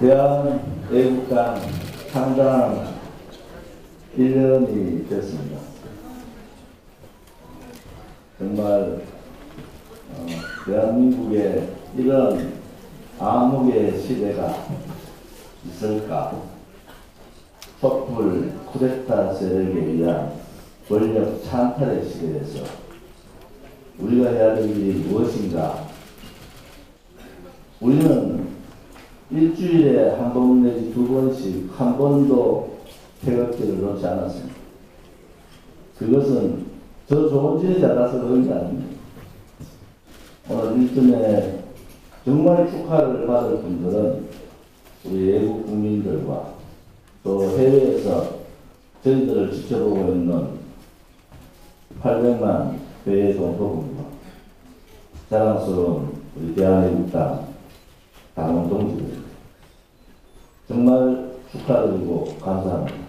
대한애국당 창당 1년이 됐습니다. 정말 어, 대한민국에 이런 암흑의 시대가 있을까? 촛불 쿠데타 세력에 의한 권력 찬탈의 시대에서 우리가 해야 될 일이 무엇인가? 우리는 일주일에 한 번 내지 두 번씩 한 번도 태극기를 놓지 않았습니다. 그것은 저 좋은 지에 자라서 그런 게 아닙니다. 오늘 일전에 정말 축하를 받을 분들은 우리 외국 국민들과 또 해외에서 저희들을 지켜보고 있는 800만 배의 동포분과 자랑스러운 우리 대한민국당 동지들 정말 축하드리고 감사합니다.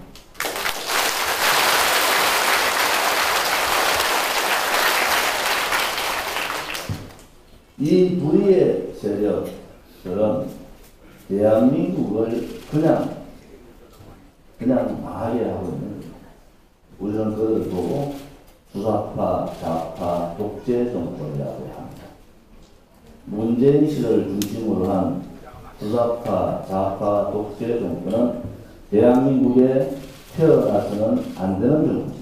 이 불의의 세력들은 대한민국을 그냥 그냥 망하게 하고 있는. 우리는 그걸 보고 주사파, 좌파, 독재 정권이라고 합니다. 문재인 씨를 중심으로 한 주사파, 좌파, 독재 정권은 대한민국에 태어나서는 안 되는 정권입니다.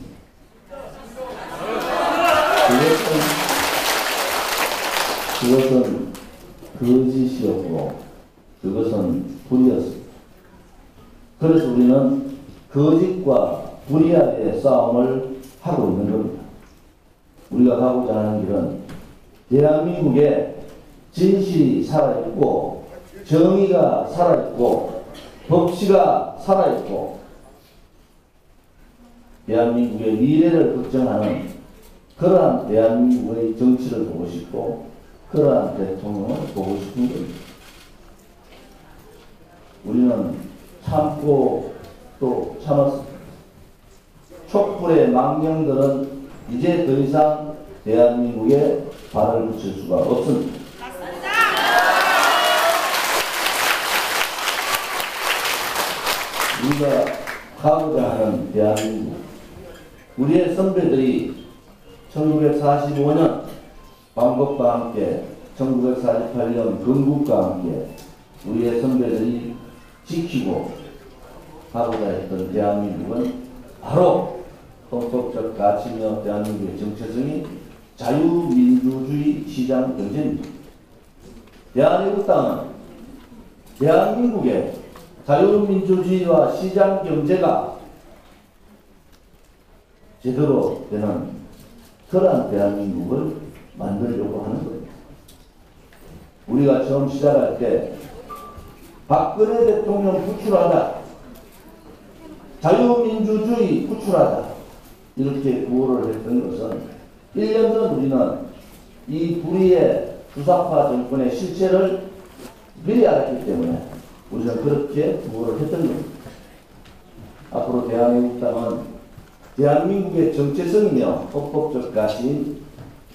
그것은, 그것은 거짓이었고, 그것은 불이었습니다. 그래서 우리는 거짓과 불의와의 싸움을 하고 있는 겁니다. 우리가 가고자 하는 길은 대한민국에 진실이 살아있고 정의가 살아있고 법치가 살아있고 대한민국의 미래를 걱정하는 그러한 대한민국의 정치를 보고 싶고 그러한 대통령을 보고 싶은 겁니다. 우리는 참고 또 참았습니다. 촛불의 망령들은 이제 더 이상 대한민국에 발을 붙일 수가 없습니다. 우리가 가고자 하는 대한민국, 우리의 선배들이 1945년 방법과 함께 1948년 건국과 함께 우리의 선배들이 지키고 하고자 했던 대한민국은 바로 헌법적 가치며 대한민국의 정체성이 자유민주주의 시장 경제입니다. 대한민국 땅은 대한민국의 자유민주주의와 시장 경제가 제대로 되는 그러한 대한민국을 만들려고 하는 겁니다. 우리가 처음 시작할 때 박근혜 대통령 구출하다, 자유민주주의 구출하다 이렇게 구호를 했던 것은 1년 전 우리는 이 불의의 주사파 정권의 실체를 미리 알았기 때문에 우리는 그렇게 구호를 했던 겁니다. 앞으로 대한민국 당은 대한민국의 정체성이며 헌법적 가치인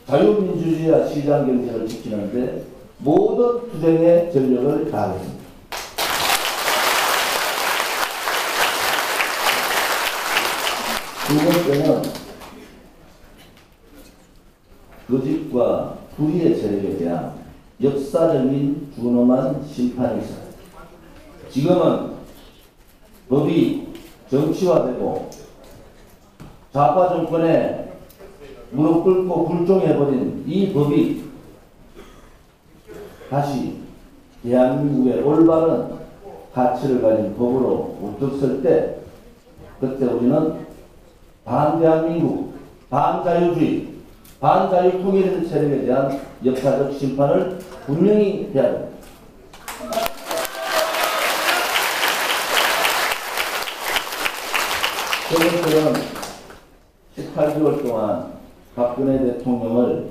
자유민주주의와 시장경제를 지키는데 모든 투쟁의 전력을 다하겠습니다. 두 번째는 거짓과 불의의 세력에 대한 역사적인 준엄한 심판이 있습니다. 지금은 법이 정치화되고 좌파 정권에 무릎 꿇고 굴종해버린 이 법이 다시 대한민국의 올바른 가치를 가진 법으로 우뚝 설 때 그때 우리는 반대한민국, 반자유주의, 반자유통일 세력에 대한 역사적 심판을 분명히 해야 됩니다. 저것들은 18개월 동안 박근혜 대통령을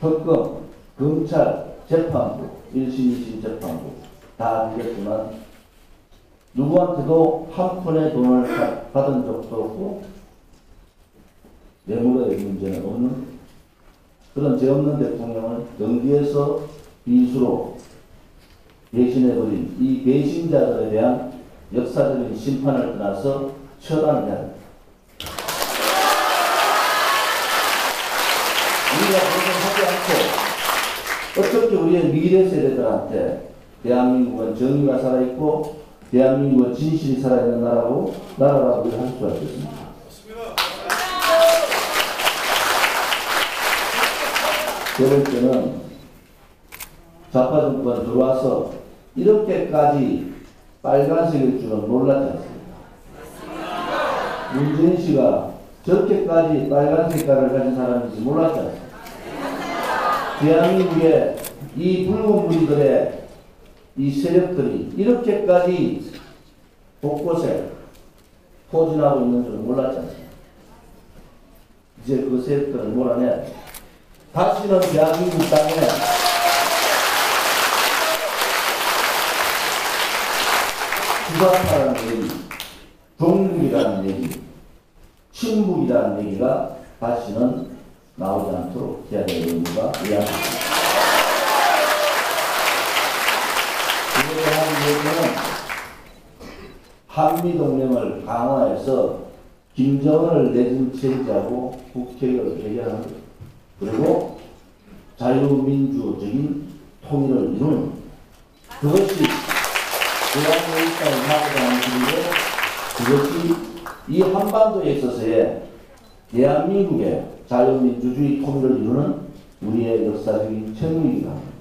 특검, 검찰, 재판부, 1심, 2심 재판부 다 빌렸지만 누구한테도 한 푼의 돈을 받은 적도 없고 뇌물의 문제는 없는 그런 죄 없는 대통령을 경기에서 비수로 배신해버린 이 배신자들에 대한 역사적인 심판을 떠나서 처단을 해야 됩니다. 우리가 그것을 하지 않고 어떻게 우리의 미래 세대들한테 대한민국은 정의가 살아있고 대한민국은 진실이 살아있는 나라고 나라라고 할 수가 있겠습니까? 세 번째는 좌파 정권 들어와서 이렇게까지 빨간색일 줄은 몰랐지 않습니까? 문재인 씨가 저렇게까지 빨간 색깔을 가진 사람인지 몰랐지 않습니까? 대한민국의 이 붉은 무리들의 이 세력들이 이렇게까지 곳곳에 포진하고 있는 줄은 몰랐지 않습니까? 이제 그 세력들을 몰아내야 돼. 다시는 대한민국 땅에 주사파라는 얘기, 종북이라는 얘기, 친북이라는 얘기가 다시는 나오지 않도록 해야 될 의무가 의합니다. 그에 대한 얘기는 한미동맹을 강화해서 김정은을 내준 체제하고 국회를 해결하는 것. 그리고 자유민주적인 통일을 이루는 것. 그것이 하는 길인데 그것이 이 한반도에 있어서의 대한민국의 자유민주주의 통일을 이루는 우리의 역사적인 책무이기도 합니다.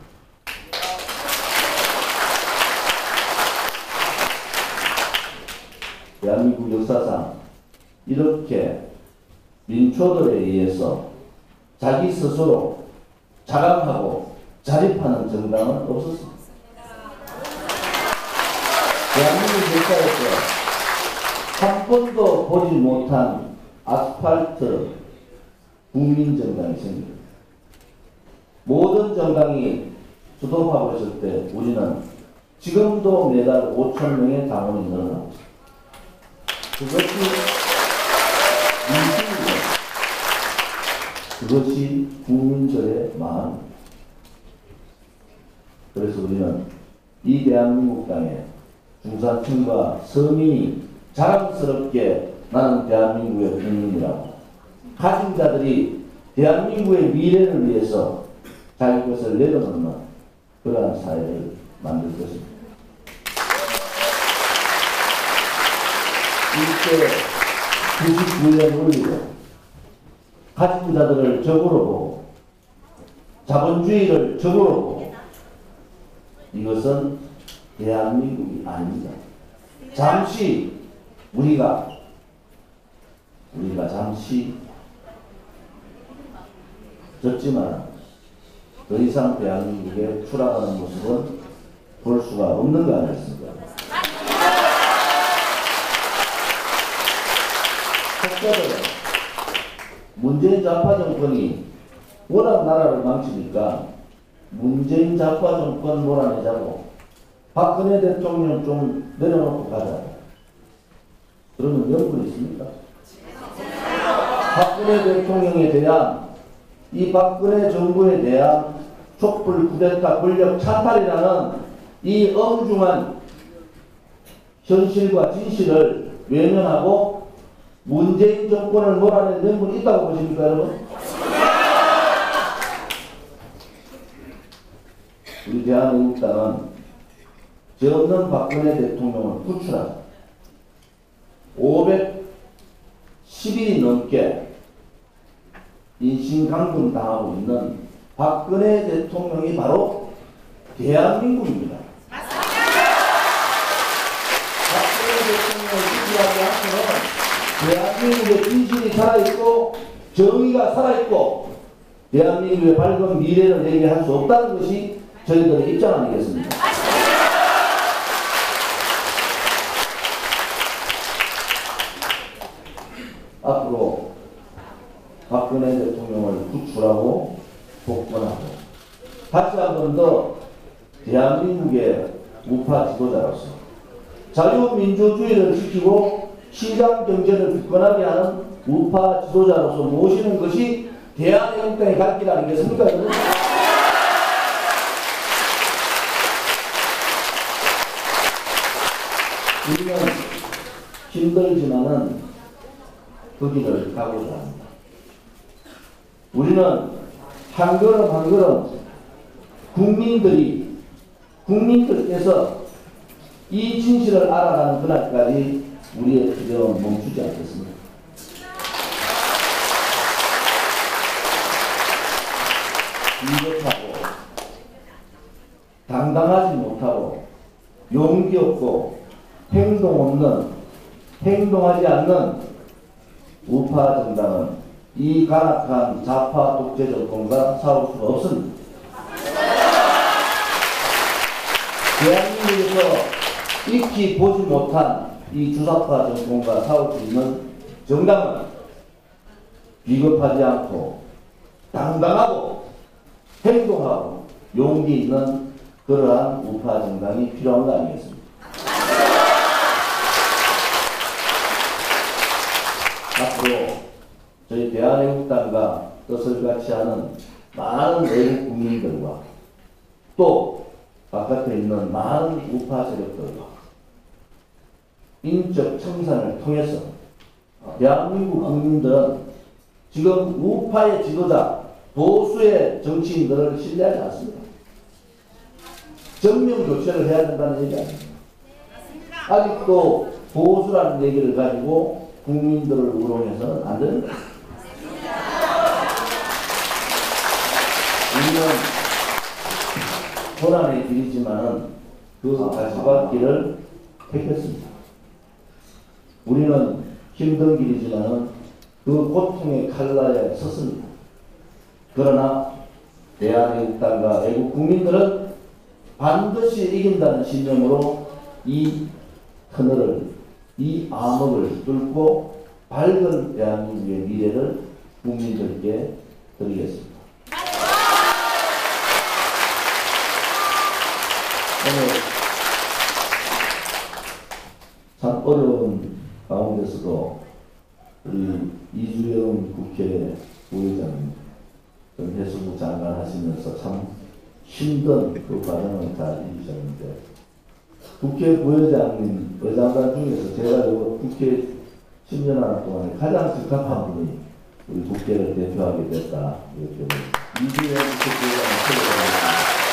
대한민국 역사상 이렇게 민초들에 의해서 자기 스스로 자각하고 자립하는 정당은 없었습니다. 대한민국 역사에서 한 번도 보지 못한 아스팔트 국민정당이 생깁니다. 모든 정당이 수도하고 있을 때 우리는 지금도 매달 5천 명의 당원이 늘어나고 있습니다. 그것이 민심이고 그것이 국민들의 마음. 그래서 우리는 이 대한민국 땅에 중산층과 서민이 자랑스럽게 나는 대한민국의 국민이라고 가진 자들이 대한민국의 미래를 위해서 자기 것을 내려놓는 그러한 사회를 만들 것입니다. 이때 99년 올리고 가진 자들을 적으로 보고 자본주의를 적으로 보고 이것은 대한민국이 아닙니다. 잠시 우리가 우리가 잠시 졌지만 더 이상 대한민국에 추락하는 모습은 볼 수가 없는 거 아니겠습니까? 속자들은 문재인 좌파 정권이 워낙 나라를 망치니까 문재인 좌파 정권 몰아내자고 박근혜 대통령 좀 내려놓고 가자. 그러면 명분이 있습니까? 박근혜 대통령에 대한 이 박근혜 정부에 대한 촛불 쿠데타 권력 찬탈이라는 이 엄중한 현실과 진실을 외면하고 문재인 정권을 몰아낼 명분이 있다고 보십니까, 여러분? 우리 대한민국당은 죄 없는 박근혜 대통령을 구출하자. 510일이 넘게 인신강금 당하고 있는 박근혜 대통령이 바로 대한민국입니다. 대한민국의 진실이 살아있고 정의가 살아있고 대한민국의 밝은 미래를 얘기할 수 없다는 것이 저희들의 입장 아니겠습니까? 앞으로 박근혜 대통령을 구출하고 복권하고 다시 한 번 더 대한민국의 우파 지도자로서 자유민주주의를 지키고 시장 경제를 굳건하게 하는 우파 지도자로서 모시는 것이 대한민국당의 갈길 아니겠습니까? 여러분? 우리는 힘들지만은 그 길을 가고자 합니다. 우리는 한 걸음 한 걸음 국민들이 국민들께서 이 진실을 알아가는 그날까지 우리의 투쟁은 멈추지 않겠습니다. 비겁하고 당당하지 못하고 용기 없고 행동 없는 행동하지 않는 우파 정당은 이 간악한 좌파 독재 정권과 싸울 수가 없습니다. 대한민국에서 익히 보지 못한 이 주사파 정권과 싸울 수 있는 정당은 비겁하지 않고 당당하고 행동하고 용기 있는 그러한 우파 정당이 필요한 거 아니겠습니까? 앞으로 저희 대한애국당과 뜻을 같이 하는 많은 외국 국민들과 또 바깥에 있는 많은 우파 세력들과 인적 청산을 통해서 대한민국 국민들은 지금 우파의 지도자 보수의 정치인들을 신뢰하지 않습니다. 정면 교체를 해야 된다는 얘기 아닙니다. 아직도 보수라는 얘기를 가지고 국민들을 우롱해서는 안 거예요. 우리는 고난의 길이지만은 그 가시밭길을 택했습니다. 우리는 힘든 길이지만은 그 고통의 칼날에 섰습니다. 그러나 대한민국당과 외국 국민들은 반드시 이긴다는 신념으로 이 터널을, 이 암흑을 뚫고 밝은 대한민국의 미래를 국민들께 드리겠습니다. 오늘 참 어려운 가운데서도 우리 이주영 국회 부의장님, 전 해수부 장관 하시면서 참 힘든 그 과정을 잘 이루셨는데 국회 부회장님, 의장관 중에서 제가 요 국회 10년 하는 동안에 가장 적합한 분이 우리 국회를 대표하게 됐다. 이렇게 이주영 국회 부회장을 소개하겠습니다.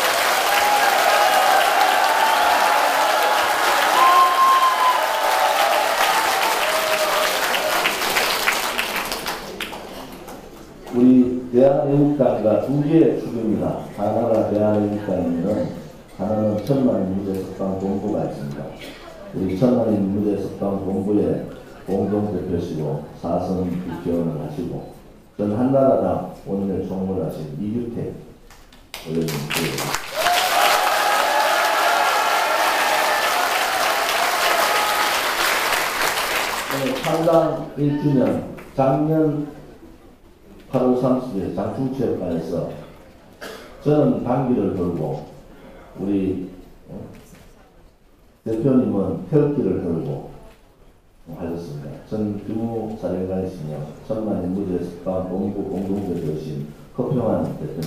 우리 대한애국당과 두 개의 축입니다. 하나가 대한애국당이면 하나는 천만 민주석방 있습니다. 우리 천만 민주석방 본부의 공동대표시고 사선 국회의원을 하시고 전 한나라당 오늘 총무를 하신 이규택 의원님께 오늘 창당 1주년 작년 8월 30일 장충체육관에서 저는 방귀를 돌고 우리 어, 대표님은 태극기를 들고 하셨습니다. 전 규모 사령관이시며 천만 인무제 석방 본부 공동대표신 허평환 대표님.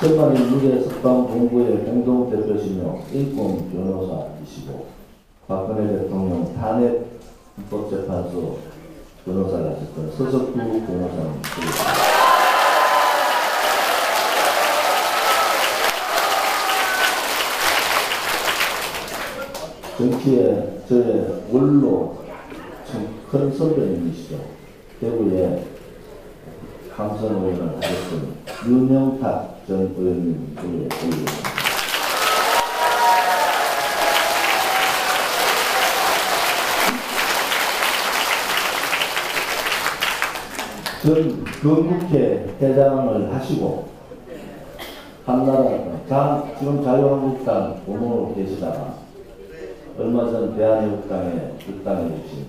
천만인 무죄 석방 본부의 공동대표시며 인권 변호사이시고 박근혜 대통령 탄핵 헌법재판소 변호사를 하셨던 서석구 변호사님. 정치에 저의 원로 참큰 선배님이시죠. 대구에 감선 의원을 하셨던 윤영탁 전 의원님 중에 올리 전 건국회 회장을 하시고 한나라 자, 지금 자유한국당 고문으로 계시다가 얼마 전 대한애국당에 입당해 주신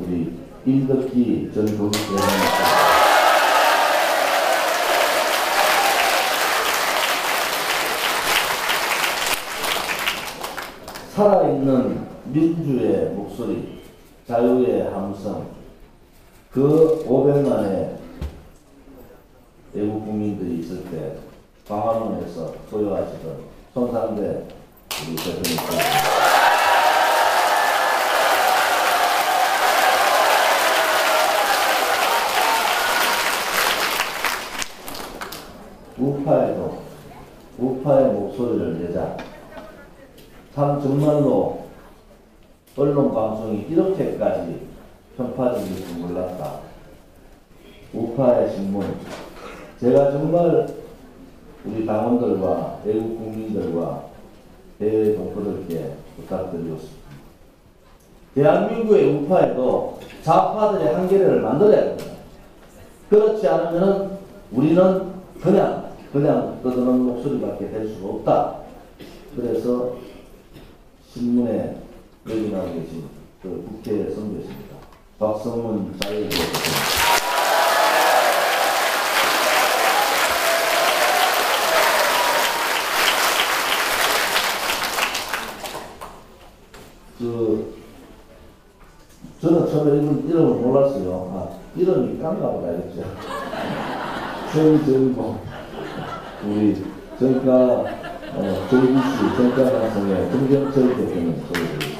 우리 임덕기 전 건국회장입니다. 살아있는 민주의 목소리, 자유의 함성, 그 500만의 외국 국민들이 있을 때 광화문에서 소요하시던 손상대 우리 대통령님. 우파에도 우파의 목소리를 내자. 참 정말로 언론 방송이 이렇게까지 편파적일 줄 몰랐다. 우파의 신문. 제가 정말 우리 당원들과 외국 국민들과 해외 동포들께 부탁드리고 싶습니다. 대한민국의 우파에도 좌파들의 한계를 만들어야 됩니다. 그렇지 않으면 우리는 그냥 그냥 떠드는 목소리밖에 될 수가 없다. 그래서 신문에 여기 나와 계신 그 국회 선배십니다. 박성문 자유대표입니다. 그 저는 처음에 이름, 이름을 몰랐어요. 아, 이름이 깜가 보다 이랬죠. 최정모 우리 정가 어, JBC 정가 방송의 김경철 대표님 소개드립니다.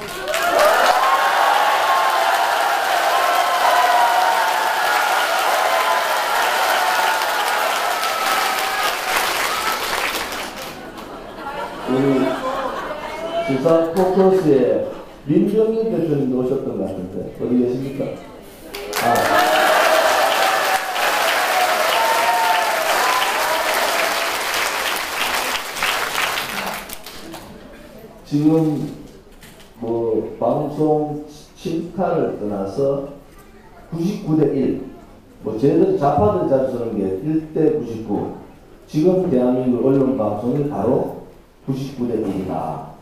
우리 시사 포커스에 민병희 대표님도 오셨던 것 같은데 어디 계십니까? 아. 지금 뭐 방송 침탈을 떠나서 99대 1, 뭐 쟤들 좌파들 자주 쓰는 게 1대 99. 지금 대한민국 언론 방송이 바로 99대 1이다.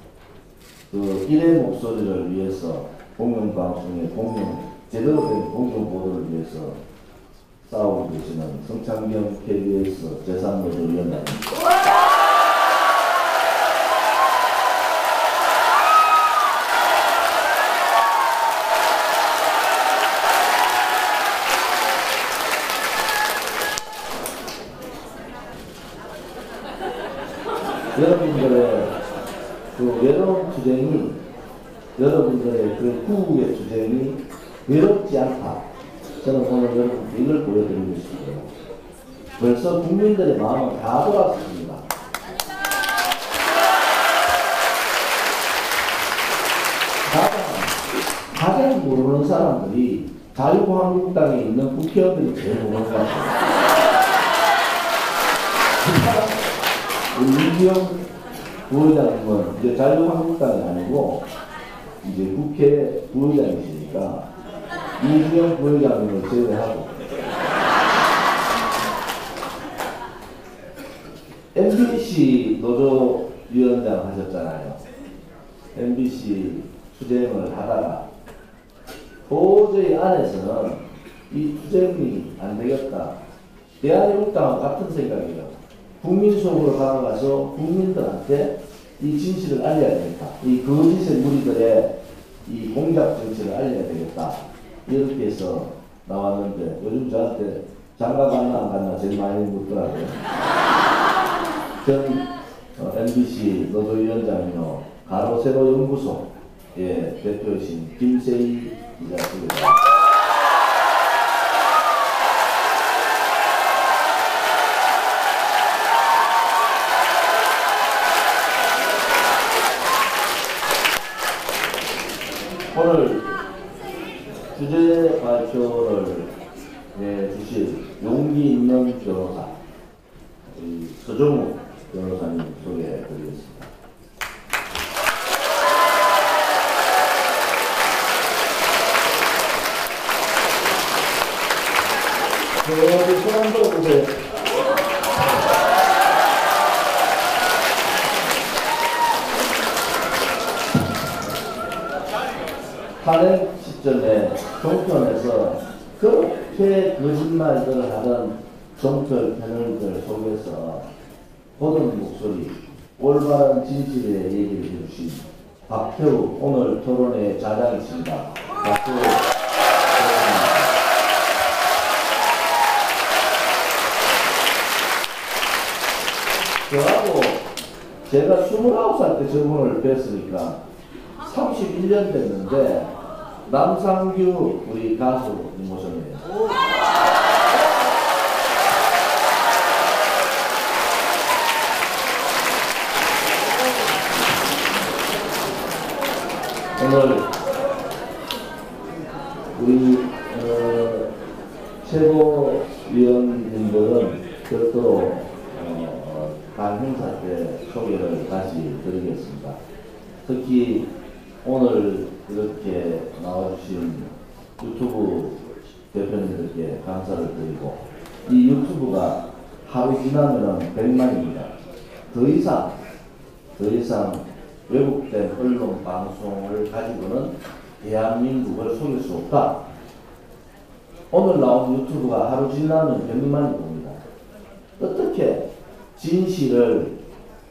그 일의 목소리를 위해서 공영 방송의 공영 제대로 된 공영 보도를 위해서 싸우고 계시는 성창경 KBS 재산노조위원장입니다. 여러분들의 그 투쟁이 여러분들의 그 구국의 투쟁이 외롭지 않다. 저는 오늘 여러분께 이걸 보여드리고 싶어요. 벌써 국민들의 마음은 다 돌아섰습니다. 가장, 가장 모르는 사람들이 자유한국당에 있는 국회의원들이 제일 모르는 것 같아요. 이기영 부의장님은 이제 자유한국당이 아니고 이제 국회 부의장이시니까 이기영 부의장님을 제외하고 MBC 노조위원장 하셨잖아요. MBC 투쟁을 하다가 도저히 안에서는 이 투쟁이 안 되겠다. 대한민국당과 같은 생각이에요. 국민 속으로 다가가서 국민들한테 이 진실을 알려야 되겠다. 이 거짓의 무리들의 이 공작 정치를 알려야 되겠다. 이렇게 해서 나왔는데 요즘 저한테 장가 갔나 안 갔나 제일 많이 묻더라고요. 전 어, MBC 노조위원장이요 가로세로 연구소의 대표이신 김세희 기자입니다. 오늘 주제 발표를 해주실 용기 있는 변호사 서정우 변호사님 소개해 드리겠습니다. 저기 손한 들어보세요. 하는 시점에 종편에서 그렇게 거짓말들을 하던 종편 패널들 속에서 보던 목소리, 올바른 진실의 얘기를 해주신 박태우 오늘 토론에 자장했습니다. 박태우 저하고 제가 29살 때 저분을 뵀으니까 31년 됐는데 남상규 우리 가수 모셨네요. 오늘 우리 어, 최고위원님들은 별도로 어, 간 행사 때 소개를 다시 드리겠습니다. 특히 오늘 이렇게 나와주신 유튜브 대표님들께 감사를 드리고 이 유튜브가 하루 지나면은 100만입니다. 더 이상 더 이상 왜곡된 언론 방송을 가지고는 대한민국을 속일 수 없다. 오늘 나온 유튜브가 하루 지나면 100만이 봅니다. 어떻게 진실을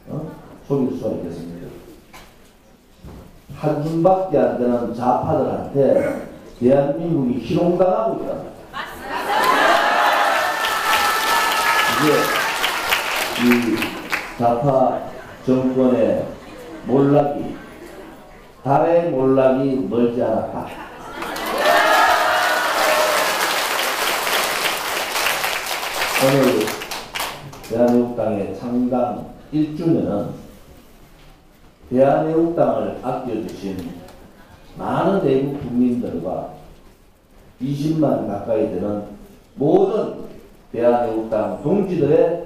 어? 속일 수가 있겠습니까? 한 분밖에 안 되는 좌파들한테 대한민국이 희롱당하고 있다. 이게 이 좌파 정권의 몰락이 달의 몰락이 멀지 않았다. 오늘 대한민국당의 창당 1주년은 대한민국당을 아껴주신 많은 외국 국민들과 20만 가까이 되는 모든 대한민국당 동지들의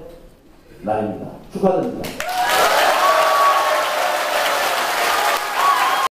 날입니다. 축하드립니다.